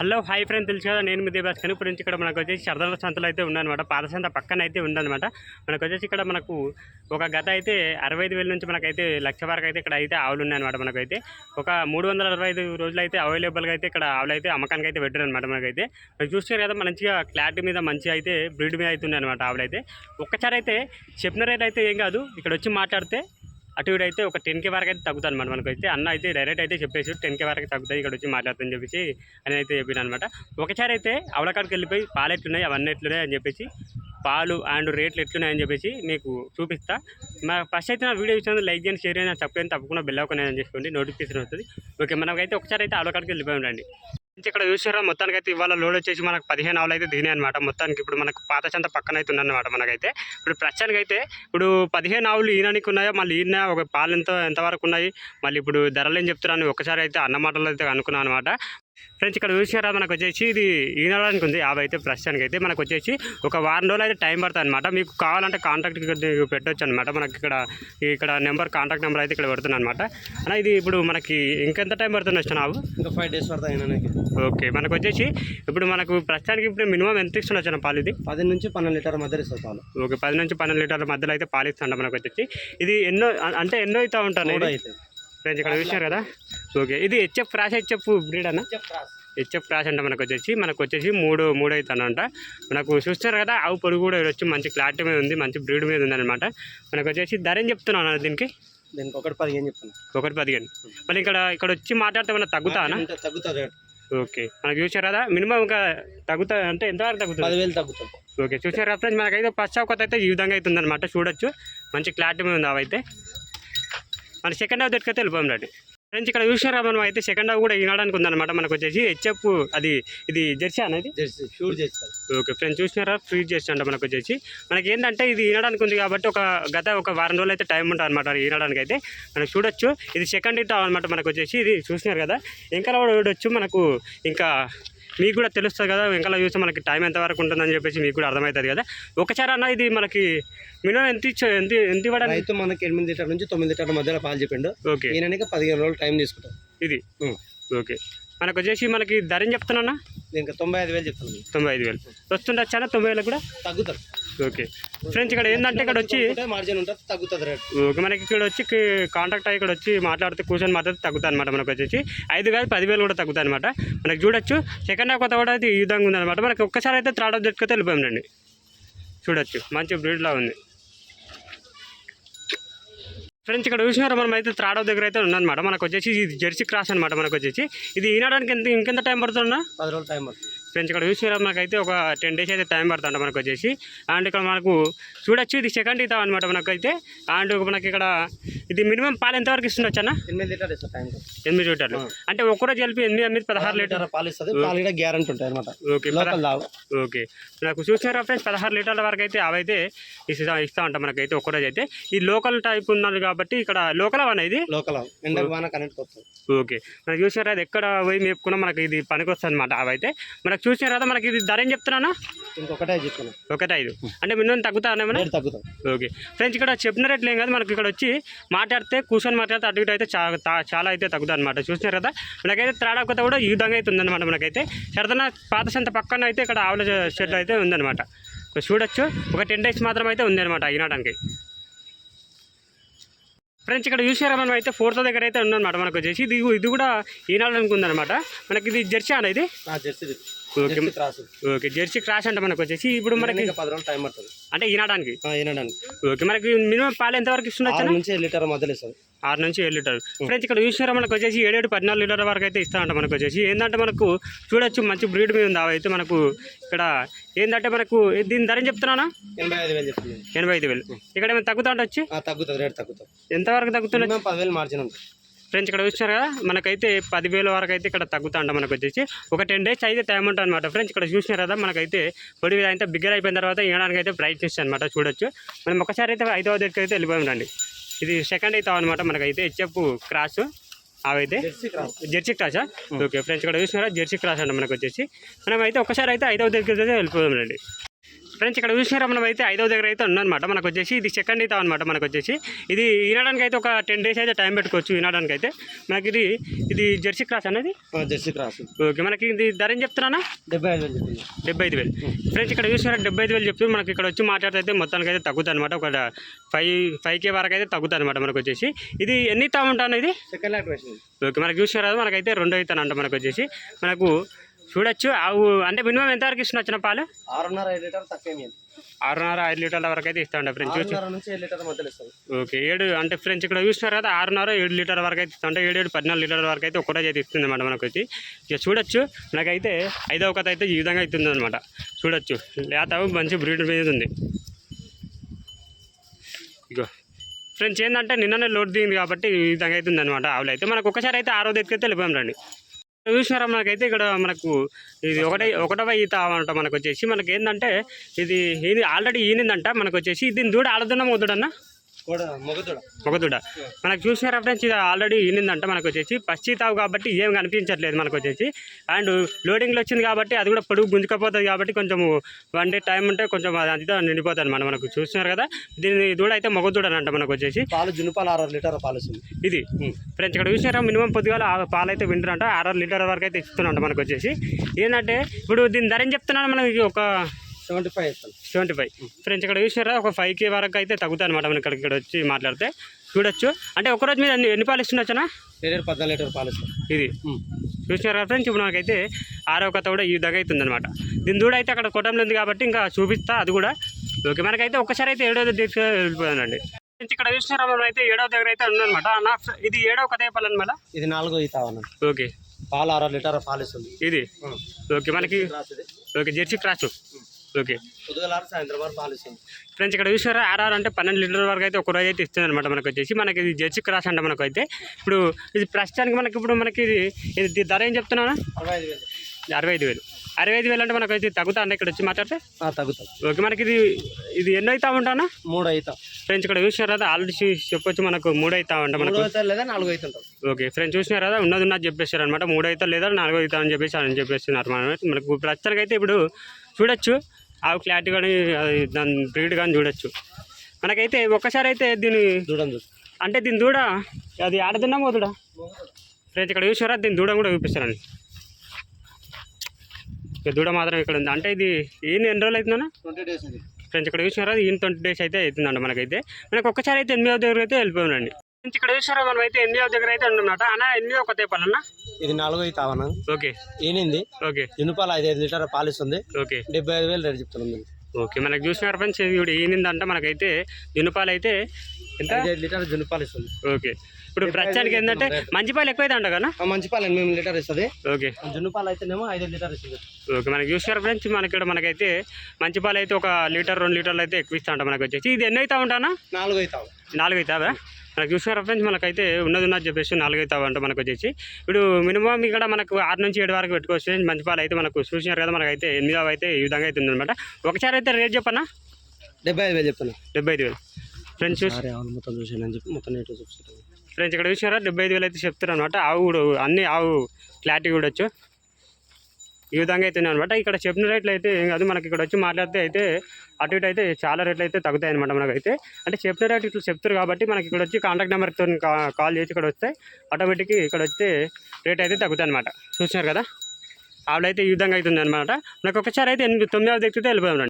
Hello hi friend తెలుసు కదా? నేను మీ దేవాస్ కనుక. నుంచి ఇక్కడ మనకు వచ్చేసి సరదాల సంతలు అయితే ఉందన్నమాట. పాత సంత పక్కన అయితే ఉందన్నమాట. మనకు వచ్చేసి ఇక్కడ మనకు ఒక గత అయితే అరవై ఐదు వేల నుంచి మనకైతే లక్ష వరకు అయితే ఇక్కడ అయితే ఆవులు ఉన్నాయన్నమాట మనకైతే. ఒక మూడు వందల అరవై ఐదు రోజులు అయితే అవైలబుల్గా అయితే ఇక్కడ ఆవులు అయితే అమ్మకానికి అయితే పెట్టారు అనమాట మనకైతే. మీరు కదా మంచిగా క్లారిటీ మీద మంచిగా అయితే బ్రీడ్ మీద అయితే ఉన్నాయన్నమాట ఆవులు అయితే. ఒక్కసారి అయితే చెప్పిన రేట్ అయితే ఏం కాదు. ఇక్కడ వచ్చి మాట్లాడితే అటు ఇటు అయితే ఒక టెన్ కే వరకు అయితే తగ్గుతుంది అనమాట మనకు అయితే అన్న అయితే డైరెక్ట్ అయితే చెప్పేసి టెన్ కే వరకు తగ్గుతుంది ఇక్కడ వచ్చి మాట్లాడుతుందని చెప్పేసి అని అయితే చెప్పిన అనమాట ఒకసారి అయితే అవలకాడికి వెళ్ళిపోయి పాలు ఎట్లున్నాయి అవన్నీ ఎట్లున్నాయి అని చెప్పేసి పాలు అండ్ రేట్లు ఎట్లున్నాయి అని చెప్పేసి మీకు చూపిస్తా. మా ఫస్ట్ అయితే నా వీడియో చూసిన లైక్ చేయండి షేర్ చేయండి తప్పకుండా బెల్ అని చేసుకోండి నోటిఫికేషన్ వస్తుంది. ఓకే మనకైతే ఒకసారి అయితే అవలకాడికి వెళ్ళిపోయి ఉండండి. ఇక్కడ చూసారా మొత్తానికి అయితే ఇవాళ లోడ్ వచ్చేసి మనకు పదిహేను ఆవులు అయితే దిగినాయి అనమాట మొత్తానికి ఇప్పుడు మనకు పాత చెంత పక్కన అయితే ఉందన్నమాట మనకైతే. ఇప్పుడు ప్రస్తుతానికి అయితే ఇప్పుడు పదిహేను ఆవులు ఈనానికి ఉన్నాయో మళ్ళీ ఈయన ఒక పాలు ఎంత ఎంతవరకు ఉన్నాయి మళ్ళీ ఇప్పుడు ధరలు ఏం చెప్తున్నాను ఒకసారి అయితే అన్నమాటలు అయితే అనుకున్నాను అనమాట ఫ్రెండ్స్ ఇక్కడ చూసారా మనకు వచ్చేసి ఇది ఈనడానికి ఉంది యాభై అయితే ప్రస్తుతానికి అయితే మనకు వచ్చేసి ఒక వారం రోజులు అయితే టైం పడుతుంది అనమాట మీకు కావాలంటే కాంటాక్ట్ పెట్టొచ్చు అనమాట మనకి ఇక్కడ ఇక్కడ నెంబర్ కాంటాక్ట్ నెంబర్ అయితే ఇక్కడ పెడుతున్నాను అనమాట ఇది ఇప్పుడు మనకి ఇంకెంత టైం పడుతుంది వచ్చిన ఆవు? ఇంకా ఫైవ్ డేస్ పడుతుంది ఓకే మనకు వచ్చేసి ఇప్పుడు మనకు ప్రస్తుతానికి ఇప్పుడు మినిమం ఎంత ఇస్తున్నా వచ్చిన పాలు ఇది? పది నుంచి పన్నెండు లీటర్ మధ్య ఇస్తుంది పాలు. ఓకే పది నుంచి పన్నెండు లీటర్ల మధ్యలో అయితే పాలు ఇస్తుండ మనకు వచ్చేసి ఇది ఎన్నో అంటే ఎన్నో అవుతా ఉంటాను ఫ్రెండ్స్ ఇక్కడ చూసారు కదా? ఓకే ఇది హెచ్ఎఫ్ క్రాష్ హెచ్ఎఫ్ బ్రీడ్ అన్న? హెచ్ఎఫ్ క్రాష్ అంటే మనకు వచ్చేసి మనకు వచ్చేసి మూడు మూడు అవుతానంట మనకు చూస్తారు కదా ఆవు పొడుగు కూడా వచ్చి మంచి క్లారిటీ మీద ఉంది మంచి బ్రీడ్ మీద ఉందన్నమాట మనకు వచ్చేసి ధర ఏం చెప్తున్నాను అన్న దీనికి? దీనికి ఒకటి పదిహేను చెప్తాను ఒకటి పదిహేను. మళ్ళీ ఇక్కడ ఇక్కడ వచ్చి మాట్లాడితే ఏమన్నా తగ్గుతానా? ఇంకా తగ్గుతుంది ఓకే. మనకు చూసారు కదా మినిమం ఇంకా తగ్గుతా అంటే ఎంతవరకు తగ్గుతుంది? పదివేలు తగ్గుతుంది. ఓకే. చూసారు ఫ్రెండ్స్? మనకైతే ఫస్ట్ హాఫ్ కొత్త అయితే ఈ విధంగా అయితే ఉందన్నమాట చూడొచ్చు. మంచి క్లారిటీ ఉంది అవైతే మన సెకండ్ హాఫ్ దగ్గరికి వెళ్ళిపోయాం రండి. ఫ్రెండ్స్ ఇక్కడ చూసారా మనం? అయితే సెకండ్ హాఫ్ కూడా ఈనాడానికి ఉందన్నమాట మనకు వచ్చేసి హెచ్ఎఫ్ అది ఇది జెర్సీ అనేది జెర్సీ షూర్ చేస్తారు ఓకే ఫ్రెండ్స్ చూసినారా? ఫ్రీ జెర్సీ అంట మనకు వచ్చేసి మనకి ఏంటంటే ఇది ఈనడానికి ఉంది కాబట్టి ఒక గత ఒక వారం రోజులు అయితే టైం ఉంటుంది అనమాట ఈనడానికి అయితే. మనకు చూడొచ్చు. ఇది సెకండ్ ఇట్ అనమాట మనకు వచ్చేసి ఇది చూసినారు కదా? ఇంకా కూడా చూడొచ్చు మనకు. ఇంకా మీకు కూడా తెలుస్తుంది కదా వెంకల చూస్తే మనకి టైం ఎంత వరకు ఉంటుందని చెప్పేసి మీకు కూడా అర్థమవుతుంది కదా. ఒకసారి అన్న ఇది మనకి మినిమం ఎంత ఇచ్చా ఎంత ఎంత ఇవ్వడానికి? రైతు మనకి ఎనిమిది లీటర్ నుంచి తొమ్మిది లీటర్ల మధ్యలో పాలు చెప్పిండు. ఓకే. ఈయనకి పదిహేను రోజులు టైం తీసుకుంటాం ఇది. ఓకే. మనకు వచ్చేసి మనకి ధర ఏం చెప్తున్నా దీనికి తొంభై ఐదు వేలు చెప్తాను. తొంభై ఐదు వేలు. వస్తుండొచ్చా తొంభై వేలకు కూడా? తగ్గుతుంది ఓకే. ఫ్రెండ్స్ ఇక్కడ ఏంటంటే ఇక్కడ వచ్చి మార్జిన్ ఉంటుంది తగ్గుతుంది రేట్. ఓకే మనకి ఇక్కడ వచ్చి కాంటాక్ట్ అయ్యి ఇక్కడ వచ్చి మాట్లాడితే కూర్చొని మాట్లాడితే తగ్గుతుంది అనమాట మనకు వచ్చేసి. ఐదు కాదు పదివేలు కూడా తగ్గుతాయి అనమాట మనకి చూడొచ్చు. సెకండ్ హాఫ్ కొత్త కూడా అయితే ఈ విధంగా ఉందన్నమాట మనకి ఒక్కసారి అయితే త్రాడ్ ఆఫ్ జట్టుకైతే వెళ్ళిపోయాం రండి. చూడొచ్చు. మంచి బ్రీడ్లా ఉంది. ఫ్రెండ్స్ ఇక్కడ చూసినారు? మనం అయితే త్రాడ్ దగ్గర అయితే ఉందన్నమాట మనకు వచ్చేసి ఇది జెర్సీ క్రాస్ అనమాట మనకు వచ్చేసి. ఇది ఈనడానికి ఎంత ఇంకెంత టైం పడుతుందా పది రోజులు టైం పడుతుంది. ఫ్రెండ్స్ ఇక్కడ చూసినారా మనకైతే ఒక టెన్ డేస్ అయితే టైం పడుతుంట మనకు వచ్చేసి. అండ్ ఇక్కడ మనకు చూడొచ్చు ఇది సెకండ్ ఇతా అనమాట మనకైతే. అండ్ మనకి ఇక్కడ ఇది మినిమం పాలు ఎంతవరకు ఇస్తుండొచ్చు అన్న? ఎనిమిది లీటర్ ఇస్తుంది ఎనిమిది లీటర్లు. అంటే ఒక్కరోజు కలిపి ఎనిమిది ఎనిమిది పదహారు లీటర్ పాలు ఇస్తుంది. పాలు గ్యారంటీ ఉంటాయి అనమాట ఓకే ఓకే. నాకు చూసినారా ఫ్రెండ్స్ పదహారు లీటర్ల వరకు అయితే అవైతే ఇస్తా ఇస్తా ఉంటాం మనకైతే ఒక్కరోజు అయితే. ఈ లోకల్ టైప్ ఉన్నది కాబట్టి ఇక్కడ లోకల్ అవన్న ఇది? Local okay. మనకు చూసారా అది ఎక్కడ పోయి మేపుకున్నా మనకి ఇది పనికి వస్తుంది అనమాట అవైతే. మనకు చూసినారా కదా మనకి ఇది ధర ఏం చెప్తున్నానా? ఇంకొకటే చెప్తాను ఒకటి ఐదు. అంటే మినిమం తగ్గుతా తగ్గుతుంది ఓకే. ఫ్రెండ్స్ ఇక్కడ చెప్పిన రేట్లు ఏం కాదు. మనకి ఇక్కడ వచ్చి మాట్లాడితే కూర్చొని మాట్లాడితే అటు ఇటు అయితే చాలా అయితే తగ్గుతుంది అనమాట చూసినారు కదా మనకైతే త్రాడా కొత్త కూడా ఈ విధంగా అయితే ఉందన్నమాట మనకైతే. సరదన పాత సంత పక్కన అయితే ఇక్కడ ఆవుల షెడ్ అయితే ఉందన్నమాట. చూడొచ్చు. ఒక టెన్ డేస్ మాత్రం అయితే ఉందన్నమాట ఈనాడానికి ఫ్రెండ్స్ ఇక్కడ చూసారా? మనం అయితే ఫోర్త్ దగ్గర అయితే ఉందన్నమాట మనకు వచ్చేసి ఇది ఇది కూడా ఈనాడానికి ఉందన్నమాట మనకి ఇది జెర్సీ ఆ jersey. Okay. Jersey cross. Okay jersey crash అంటే మనకు వచ్చేసి ఇప్పుడు మనకి పది రోజులు టైం పడుతుంది. అంటే ఈనాడానికి ఈనడానికి ఓకే మనకి మినిమం పాలు ఎంతవరకు ఇస్తుండొచ్చు ఆరు నుంచి ఏడు లీటర్ మధ్యలో ఇస్తుంది ఆరు నుంచి ఏడు లీటర్లు. ఫ్రెండ్స్ ఇక్కడ చూసినారా మనకు వచ్చేసి ఏడేడు పద్నాలుగు లీటర్ల వరకు అయితే ఇస్తామంట మనకు వచ్చేసి. ఏంటంటే మనకు చూడొచ్చు మంచి బ్రీడ్ మీద ఉంది. అయితే మనకు ఇక్కడ ఏంటంటే మనకు దీని ధర ఏం చెప్తున్నానా? ఎనభై ఐదు వేలు ఎనభై ఐదు వేలు. ఇక్కడ ఏమైనా తగ్గుతా ఆ, తగ్గుతుంది రేట్ తగ్గుతుంది ఎంతవరకు మినిమం పదివేలు మార్జిన్ ఉంటుంది. ఫ్రెండ్స్ ఇక్కడ చూసినారు కదా మనకైతే పదివేల వరకు అయితే ఇక్కడ తగ్గుతా అంట మనకు వచ్చేసి ఒక టెన్ డేస్ అయితే టైం ఉంటుంది అనమాట ఫ్రెండ్స్ ఇక్కడ చూసినారు కదా మనకైతే పొడి అయితే బిగ్గర్ అయిపోయిన తర్వాత ఇవ్వడానికి అయితే ప్రైస్ ఇస్తాయి అనమాట చూడొచ్చు. మనం ఒకసారి అయితే ఐదవ దగ్గరికి అయితే వెళ్ళిపోయాం రండి. ఇది సెకండ్ అయితే అనమాట మనకైతే హెచ్ఎఫ్ క్రాస్ అవైతే జెర్సీ క్రాస్ జెర్సీ క్రాసా ఓకే ఫ్రెండ్స్ ఇక్కడ చూసినారా జెర్సీ క్రాస్ అంట మనకు వచ్చేసి మనం అయితే ఒకసారి అయితే ఐదవ దగ్గరికి అయితే వెళ్ళిపోదాం రండి. ఫ్రెండ్స్ ఇక్కడ చూసినారా మనం అయితే ఐదవ దగ్గర అయితే ఉందన్నమాట. మనకు వచ్చేసి ఇది సెకండ్ ఈత అనమాట మనకు వచ్చేసి. ఇది ఈనడానికి అయితే ఒక టెన్ డేస్ అయితే టైం పెట్టుకోవచ్చు ఈనడానికి అయితే. మనకి ఇది ఇది జెర్సీ క్రాస్ అనేది జెర్సీ క్రాస్. ఓకే మనకి ఇది ధర ఏం చెప్తున్నానా డెబ్బై ఐదు వేలు డెబ్బై ఐదు వేలు. ఫ్రెండ్స్ ఇక్కడ చూసినారా? డెబ్బై ఐదు వేలు చెప్తూ మనకి ఇక్కడ వచ్చి మాట్లాడితే మొత్తానికి అయితే తగ్గుతుంది అనమాట ఒక ఫైవ్ ఫైవ్ కే వరకు అయితే తగ్గుతుంది అనమాట మనకు వచ్చేసి. ఇది ఎన్ని తా ఉంటాను ఇది? సెకండ్ లాట్ ఓకే మనకి చూసినారా? మనకైతే రెండో అవుతానంట మనకు వచ్చేసి. మనకు చూడొచ్చు. ఆవు అంటే మినిమం ఎంత వరకు ఇస్తున్నా వచ్చిన పాలు? ఆరున్నర ఐదు లీటర్ తక్కువ ఆరున్నర ఐదు లీటర్ల వరకు అయితే ఇస్తాండ ఫ్రెండ్స్. చూసి. ఓకే ఏడు అంటే ఫ్రెండ్స్ ఇక్కడ చూసినారు కదా ఆరున్నర ఏడు లీటర్ వరకు అయితే అంటే ఏడు ఏడు పద్నాలుగు లీటర్ల వరకు అయితే ఒకటే అయితే ఇస్తుంది అనమాట మనకు వచ్చి ఇక చూడొచ్చు. నాకైతే ఐదవ కథ అయితే ఈ విధంగా అవుతుంది అనమాట చూడొచ్చు. లేత మంచి బ్రీడ్ మీద ఉంది. ఇగో. ఫ్రెండ్స్ ఏంటంటే నిన్ననే లోడ్ దిగింది కాబట్టి ఈ విధంగా అవుతుంది అనమాట ఆవులు అయితే. మనకు ఒకసారి అయితే ఆ రోజు ఎత్తుకైతే వెళ్ళిపోయాం రండి. చూసినారా మనకైతే ఇక్కడ మనకు ఇది ఒకటే ఒకటవ ఈత అనమాట మనకు వచ్చేసి మనకి ఏంటంటే ఇది ఇది ఆల్రెడీ ఈనిందంట. మనకు వచ్చేసి దీని దూడ ఆడదున్నా మొద్దుడన్నా మొగదుడ. మొగదుడ. మనకు చూసినారా ఫ్రెండ్స్ ఇది ఆల్రెడీ ఈనిందంట మనకు వచ్చేసి. పచ్చి తావు కాబట్టి ఏం కనిపించట్లేదు మనకు వచ్చేసి. అండ్ లోడింగ్లో వచ్చింది కాబట్టి అది కూడా పొడుగు గుంజుకపోతుంది కాబట్టి కొంచెం వన్ డే టైం ఉంటే కొంచెం అది అంతా నిండిపోతుంది అనమాట మనకు చూస్తున్నారు కదా. దీని దూడ అయితే మొగదుడనంట మనకు వచ్చేసి. పాలు జున్ను పాలు ఆరు లీటర్ పాలు ఇది ఫ్రెండ్స్ ఇక్కడ చూసినారా మినిమం పొద్దుగాల పాలు అయితే వింటారంట ఆరు లీటర్ వరకు అయితే ఇస్తున్నాంట మనకు వచ్చేసి. ఏంటంటే ఇప్పుడు దీని ధర ఏం చెప్తున్నాను మనకి ఒక seventy five seventy five. Friends ఇక్కడ చూసినారా? ఒక ఫైవ్ కే వరకు అయితే తగ్గుతాయి అనమాట మనం ఇక్కడ ఇక్కడ వచ్చి మాట్లాడితే. చూడొచ్చు. అంటే ఒక రోజు మీద ఎన్ని ఎన్ని పాలు ఇస్తుండొచ్చనా లీటర్ పద్నాలుగు లీటర్ పాలు ఇస్తాను ఇది చూసినారా ఫ్రెండ్స్? ఇప్పుడు నాకైతే ఆరో కథ కూడా ఈ విధంగా అవుతుంది అనమాట దీని దూడ అయితే అక్కడ కొట్టంలో ఉంది కాబట్టి ఇంకా చూపిస్తా అది కూడా. ఓకే మనకైతే ఒక్కసారి అయితే ఏడో తీసుకు వెళ్ళిపోయానండి ఫ్రెండ్స్ ఇక్కడ చూసినారా మనం అయితే ఏడవ దగ్గర అయితే ఉందన్నమాట నా ఇది ఏడవ కథ చెప్పాలని మళ్ళీ ఇది నాలుగో ఈత అన్న ఓకే. పాలు ఆరు లీటర్ పాలు ఇస్తుంది. ఇది. ఓకే మనకి ఓకే జెర్సీ క్రాస్. ఓకే. పొద్దుగల సాయంత్రం వరకు ఫ్రెండ్స్ ఇక్కడ చూసారా? ఆర్ఆర్ అంటే పన్నెండు లీటర్ వరకు అయితే ఒక రోజు అయితే ఇస్తుంది అనమాట మనకు వచ్చేసి. మనకి ఇది జెర్సీ క్రాస్ అంట మనకు అయితే. ఇప్పుడు ఇది ప్రస్తుతానికి మనకి ఇప్పుడు మనకి ఇది ఇది ధర ఏం చెప్తున్నానా? అరవై ఐదు వేలు. అరవై ఐదు వేలు. అరవై ఐదు వేలు అంటే మనకు అయితే తగ్గుతా అండి ఇక్కడ వచ్చి మాట్లాడితే? ఆ, తగ్గుతుంది ఓకే మనకి ఇది ఇది ఎన్నో అవుతా ఉంటానా? మూడు అవుతాం ఫ్రెండ్స్ ఇక్కడ చూసినారు కదా ఆల్రెడీ చెప్పొచ్చు మనకు మూడు అవుతా ఉంటా మనకు. లేదా నాలుగు అవుతుంటాం ఓకే ఫ్రెండ్స్ చూసినారు? కదా ఉన్నది ఉన్నది చెప్పేశారు అనమాట మూడు అయితే లేదా నాలుగో అవుతా అని చెప్పేసి అని చెప్పేస్తున్నారు మనం మనకు ప్రస్తుతానికి అయితే ఇప్పుడు చూడొచ్చు. ఆవు క్లారిటీ కానీ అది దాని బ్రీడ్ కానీ చూడొచ్చు. మనకైతే ఒక్కసారి అయితే దీని చూడండి. చూడు అంటే దీని దూడ అది ఆడదున్నా మోదుడా ఫ్రెండ్స్ ఇక్కడ చూసారా దీని దూడ కూడా చూపిస్తారండి ఇక దూడ మాత్రం ఇక్కడ ఉంది. అంటే ఇది ఈయన ఎన్ని రోజులు అవుతుందన్నా? ట్వంటీ డేస్ ఫ్రెండ్స్ ఇక్కడ చూసినారా? ఈయన ట్వంటీ డేస్ అయితే అవుతుందండి మనకైతే. మనకు ఒక్కసారి అయితే ఎనిమిదవ దగ్గర అయితే వెళ్ళిపోయానండి. ఫ్రెండ్స్ ఇక్కడ చూసారా మనం అయితే ఎనిమిదవ దగ్గర అయితే ఉన్నమాట అన్న ఎనిమిదవ కొత్త చెప్పాలన్న ఇది నాలుగో ఈత అవన ఓకే. ఈనింది ఓకే. జున్ను పాలు ఐదు ఐదు లీటర్ పాలు ఇస్తుంది. ఓకే. డెబ్బై ఐదు వేలు రేటు చెప్తున్నాం. ఓకే. మనకు చూసినారు ఫ్రెండ్స్ ఇప్పుడు ఈనిందంట మనకైతే జునుపాలు అయితే ఎంత? ఐదు లీటర్ జున్ను పాలు ఇస్తుంది. ఓకే. ఇప్పుడు ప్రస్తుతానికి ఏంటంటే మంచి పాలు ఎక్కువైతే అంట కదా ఆ, మంచి పాలు ఎనిమిది లీటర్ ఇస్తుంది. ఓకే. జున్ను పాలు అయితేనేమో ఐదు ఐదు లీటర్ ఇస్తుంది. ఓకే. మనకి చూసారు ఫ్రెండ్స్ మనకి ఇక్కడ మనకైతే మంచి పాలు అయితే ఒక లీటర్ రెండు లీటర్లు అయితే ఎక్కువ ఇస్తా ఉంటాం మనకు వచ్చేసి. ఇది ఎన్ని అవుతా ఉంటానా నాలుగు అవుతావు నాలుగు అవుతావా మనకు చూసారా ఫ్రెండ్స్ మనకైతే ఉన్నది ఉన్నది చెప్పేసి నాలుగు అవుతావు అంట మనకు వచ్చేసి. ఇప్పుడు మినిమం ఇక్కడ మనకు ఆరు నుంచి ఏడు వరకు పెట్టుకోవచ్చు మంచి పాలు అయితే మనకు చూసినారు కదా మనకైతే ఎనిమిదవ అయితే ఈ విధంగా అవుతుంది అనమాట ఒకసారి అయితే రేట్ చెప్పనా? డెబ్బై ఐదు వేలు చెప్తున్నా డెబ్బై ఐదు వేలు. ఫ్రెండ్స్ చూసి మొత్తం చూసాను అని చెప్పి మొత్తం చూపిస్తాను ఫ్రెండ్స్ ఇక్కడ చూసినారా? డెబ్బై ఐదు వేలు అయితే చెప్తారు అనమాట ఆవు కూడా అన్ని ఆవు క్లారిటీ కూడా వచ్చు. ఈ విధంగా అయితే అనమాట ఇక్కడ చెప్పిన రేట్లు అయితే ఏం కాదు. మనకి ఇక్కడ వచ్చి మాట్లాడితే అయితే అటు ఇటు అయితే చాలా రేట్లు అయితే తగ్గుతాయి అనమాట మనకైతే. అంటే చెప్పిన రేట్ ఇట్లా చెప్తారు కాబట్టి మనకి ఇక్కడ వచ్చి కాంటాక్ట్ నెంబర్తో కాల్ చేసి ఇక్కడ వస్తే ఆటోమేటిక్ ఇక్కడ వస్తే రేట్ అయితే తగ్గుతాయి అనమాట చూసినారు కదా? ఆవిడైతే ఈ విధంగా అవుతుంది అనమాట మనకు ఒకసారి అయితే ఎనిమిది తొమ్మిదవ తెచ్చితే వెళ్ళిపోయాం